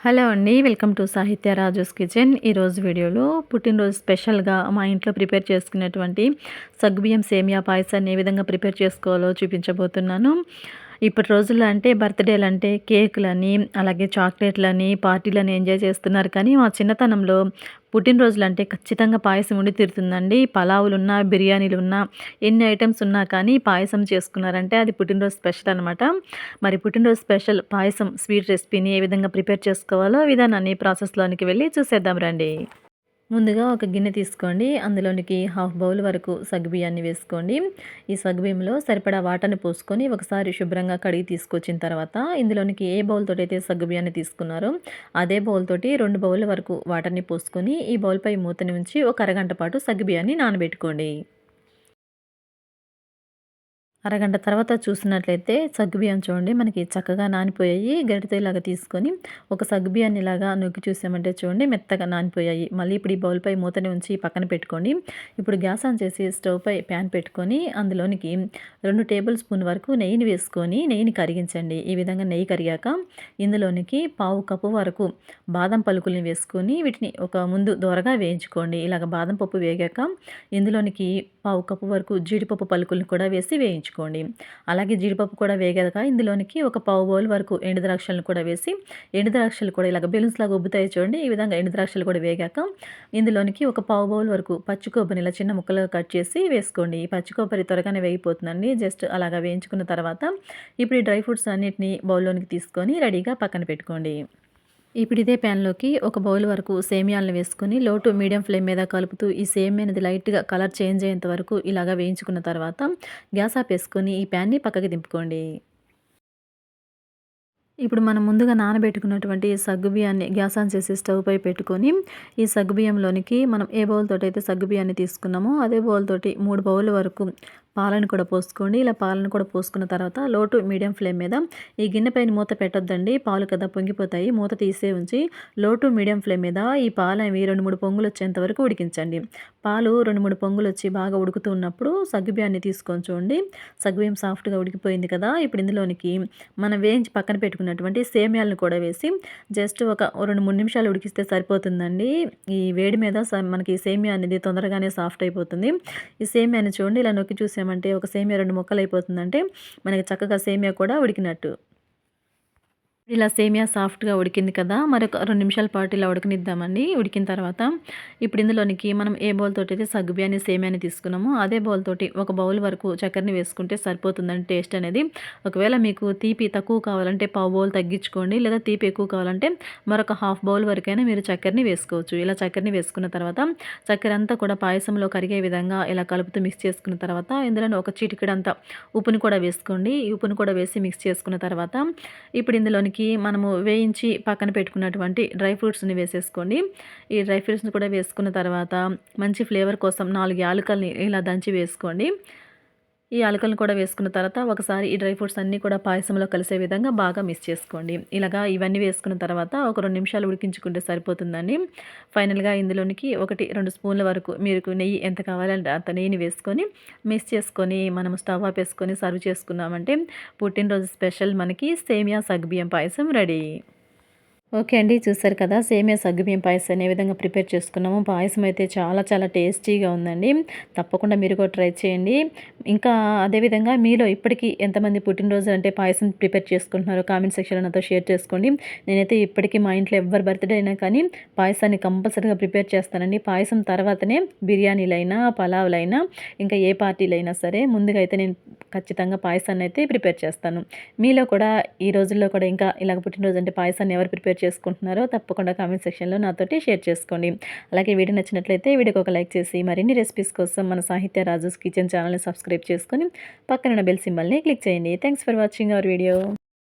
Hello అండి welcome to సాహిత్య Raju's kitchen. ఈరోజు వీడియోలో పుట్టినరోజు స్పెషల్గా మా ఇంట్లో ప్రిపేర్ చేసుకునేటువంటి సగ్గుబియ్యం సేమియా పాయసాన్ని ఏ విధంగా ప్రిపేర్ చేసుకోవాలో చూపించబోతున్నాను. ఇప్పటి రోజుల్లో అంటే బర్త్డేలు అంటే కేకులని అలాగే చాక్లెట్లని పార్టీలని ఎంజాయ్ చేస్తున్నారు. కానీ మా చిన్నతనంలో పుట్టినరోజులు అంటే ఖచ్చితంగా పాయసం ఉండి తీరుతుందండి. పలావులున్నా బిర్యానీలు ఉన్నా ఎన్ని ఐటమ్స్ ఉన్నా కానీ పాయసం చేసుకున్నారంటే అది పుట్టినరోజు స్పెషల్ అనమాట మరి పుట్టినరోజు స్పెషల్ పాయసం స్వీట్ రెసిపీని ఏ విధంగా ప్రిపేర్ చేసుకోవాలో విధానాన్ని ప్రాసెస్లోనికి వెళ్ళి చూసేద్దాం రండి. ముందుగా ఒక గిన్నె తీసుకోండి. అందులోనికి హాఫ్ బౌల్ వరకు సగ్గుబియ్యాన్ని వేసుకోండి. ఈ సగ్గుబియ్యంలో సరిపడా వాటర్ని పోసుకొని ఒకసారి శుభ్రంగా కడిగి తీసుకొచ్చిన తర్వాత ఇందులోనికి ఏ బౌల్ తోటి అయితే సగ్గుబియ్యాన్ని తీసుకున్నారో అదే బౌల్ తోటి రెండు బౌల్ వరకు వాటర్ని పోసుకొని ఈ బౌల్పై మూతని ఉంచి ఒక అరగంట పాటు సగ్గుబియ్యాన్ని నానబెట్టుకోండి. అరగంట తర్వాత చూసినట్లయితే సగ్గుబియ్యం చూడండి మనకి చక్కగా నానిపోయాయి. గరిటతో ఇలాగ తీసుకొని ఒక సగ్గుబియ్యాన్ని ఇలాగా నొక్కి చూసామంటే చూడండి మెత్తగా నానిపోయాయి. మళ్ళీ ఇప్పుడు ఈ బౌల్పై మూతని ఉంచి పక్కన పెట్టుకోండి. ఇప్పుడు గ్యాస్ ఆన్ చేసి స్టవ్ పై ప్యాన్ పెట్టుకొని అందులోనికి రెండు టేబుల్ స్పూన్ వరకు నెయ్యిని వేసుకొని నెయ్యిని కరిగించండి. ఈ విధంగా నెయ్యి కరిగాక ఇందులోనికి పావు కప్పు వరకు బాదం పలుకుల్ని వేసుకొని వీటిని ఒక ముందు దోరగా వేయించుకోండి. ఇలాగ బాదం పప్పు వేగాక ఇందులోనికి పావు కప్పు వరకు జీడిపప్పు పలుకులను కూడా వేసి వేయించుకోండి. అలాగే జీడిపప్పు కూడా వేగాక ఇందులోనికి ఒక పావు బౌల్ వరకు ఎండు ద్రాక్షలను కూడా వేసి ఎండు ద్రాక్షలు కూడా ఇలాగ బెలూన్స్ లాగా ఉబ్బుతాయి చూడండి ఈ విధంగా ఎండు ద్రాక్షలు కూడా వేగాక ఇందులోనికి ఒక పావు బౌల్ వరకు పచ్చి కొబ్బరిని ఇలా చిన్న ముక్కలుగా కట్ చేసి వేసుకోండి. ఈ పచ్చి కొబ్బరి త్వరగానే వేగిపోతుందండి. జస్ట్ అలాగా వేయించుకున్న తర్వాత ఇప్పుడు ఈ డ్రై ఫ్రూట్స్ అన్నిటిని బౌల్లోనికి తీసుకొని రెడీగా పక్కన పెట్టుకోండి. ఇప్పుడు ఇదే ప్యాన్లోకి ఒక బౌల్ వరకు సేమియాలను వేసుకొని లో టు మీడియం ఫ్లేమ్ మీద కలుపుతూ ఈ సేమియా అనేది లైట్గా కలర్ చేంజ్ అయ్యేంత వరకు ఇలాగా వేయించుకున్న తర్వాత గ్యాస్ ఆఫ్ వేసుకొని ఈ ప్యాన్ని పక్కకి దింపుకోండి. ఇప్పుడు మనం ముందుగా నానబెట్టుకున్నటువంటి సగ్గుబియ్యాన్ని గ్యాస్ ఆన్ చేసి స్టవ్ పై పెట్టుకొని ఈ సగ్గుబియ్యంలోనికి మనం ఏ బౌల్ తోటి అయితే సగ్గుబియ్యాన్ని తీసుకున్నామో అదే బౌల్ తోటి మూడు బౌల్ వరకు పాలను కూడా పోసుకోండి. ఇలా పాలను కూడా పోసుకున్న తర్వాత లోటు మీడియం ఫ్లేమ్ మీద ఈ గిన్నె పైన మూత పెట్టొద్దండి. పాలు కదా పొంగిపోతాయి. మూత తీసే ఉంచి లోటు మీడియం ఫ్లేమ్ మీద ఈ పాలు అవి రెండు మూడు పొంగులు వచ్చేంత వరకు ఉడికించండి. పాలు రెండు మూడు పొంగులు వచ్చి బాగా ఉడుకుతూ ఉన్నప్పుడు సగ్గుబియ్యాన్ని తీసుకొని చూడండి. సగ్గుబియ్యం సాఫ్ట్గా ఉడికిపోయింది కదా. ఇప్పుడు ఇందులోనికి మనం వేయించి పక్కన పెట్టుకున్నటువంటి సేమ్యాలను కూడా వేసి జస్ట్ ఒక రెండు మూడు నిమిషాలు ఉడికిస్తే సరిపోతుందండి. ఈ వేడి మీద మనకి సేమియా అనేది తొందరగానే సాఫ్ట్ అయిపోతుంది. ఈ సేమియాని చూడండి. ఇలా నొక్కి చూసాము చేసామంటే ఒక సేమియా రెండు ముక్కలు అయిపోతుందంటే మనకి చక్కగా సేమియా కూడా ఉడికినట్టు. ఇలా సేమియా సాఫ్ట్గా ఉడికింది కదా మరొక రెండు నిమిషాల పాటు ఇలా ఉడకనిద్దామండి. ఉడికిన తర్వాత ఇప్పుడు ఇందులోనికి మనం ఏ బౌల్ తోటి అయితే సగ్గుబియాని సేమియాని తీసుకున్నామో అదే బౌల్ తోటి ఒక బౌల్ వరకు చక్కెరని వేసుకుంటే సరిపోతుందండి టేస్ట్ అనేది. ఒకవేళ మీకు తీపి తక్కువ కావాలంటే పావు బౌల్ తగ్గించుకోండి లేదా తీపి ఎక్కువ కావాలంటే మరొక హాఫ్ బౌల్ వరకైనా మీరు చక్కెరని వేసుకోవచ్చు. ఇలా చక్కెరని వేసుకున్న తర్వాత చక్కెర అంతా కూడా పాయసంలో కరిగే విధంగా ఇలా కలుపుతూ మిక్స్ చేసుకున్న తర్వాత ఇందులో ఒక చిటికడంతా ఉప్పుని కూడా వేసుకోండి. ఉప్పుని కూడా వేసి మిక్స్ చేసుకున్న తర్వాత ఇప్పుడు ఇందులోనికి దీనికి మనము వేయించి పక్కన పెట్టుకున్నటువంటి డ్రై ఫ్రూట్స్ని వేసేసుకోండి. ఈ డ్రై ఫ్రూట్స్ని కూడా వేసుకున్న తర్వాత మంచి ఫ్లేవర్ కోసం నాలుగు యాలకల్ని ఇలా దంచి వేసుకోండి. ఈ అలకలను కూడా వేసుకున్న తర్వాత ఒకసారి ఈ డ్రై ఫ్రూట్స్ అన్నీ కూడా పాయసంలో కలిసే విధంగా బాగా మిక్స్ చేసుకోండి. ఇలాగా ఇవన్నీ వేసుకున్న తర్వాత ఒక రెండు నిమిషాలు ఉడికించుకుంటే సరిపోతుందండి. ఫైనల్గా ఇందులోనికి ఒకటి రెండు స్పూన్ల వరకు మీరు నెయ్యి ఎంత కావాలంటే అంత నెయ్యిని వేసుకొని మిక్స్ చేసుకొని మనం స్టవ్ ఆపేసుకొని సర్వ్ చేసుకున్నామంటే పుట్టినరోజు స్పెషల్ మనకి సేమియా సగ్బియ్యం పాయసం రెడీ. ఓకే అండి చూసారు కదా సేమియా సగ్గుబియ్యం పాయసం ఏ విధంగా ప్రిపేర్ చేసుకున్నాము పాయసం అయితే చాలా చాలా టేస్టీగా ఉందండి. తప్పకుండా మీరు కూడా ట్రై చేయండి. ఇంకా అదేవిధంగా మీలో ఇప్పటికీ ఎంతమంది పుట్టినరోజు అంటే పాయసం ప్రిపేర్ చేసుకుంటున్నారో కామెంట్ సెక్షన్లో నాతో షేర్ చేసుకోండి. నేనైతే ఇప్పటికీ మా ఇంట్లో ఎవరి బర్త్డే అయినా కానీ పాయసాన్ని కంపల్సరీగా ప్రిపేర్ చేస్తానండి. పాయసం తర్వాతనే బిర్యానీలైనా పలావులైనా ఇంకా ఏ పార్టీలైనా సరే ముందుగా అయితే నేను ఖచ్చితంగా పాయసాన్ని అయితే ప్రిపేర్ చేస్తాను. మీలో కూడా ఈ రోజుల్లో కూడా ఇంకా ఇలాగ పుట్టినరోజు అంటే పాయసాన్ని ఎవరు ప్రిపేర్ చేసుకుంటున్నారో తప్పకుండా కామెంట్ సెక్షన్లో నాతోటి షేర్ చేసుకోండి. అలాగే వీడియో నచ్చినట్లయితే వీడియోకి ఒక లైక్ చేసి మరిన్ని రెసిపీస్ కోసం మన సాహిత్య రాజుస్ కిచెన్ ఛానల్ని సబ్స్క్రైబ్ చేసుకొని పక్కన బెల్ సింబల్ని క్లిక్ చేయండి. Thanks for watching our video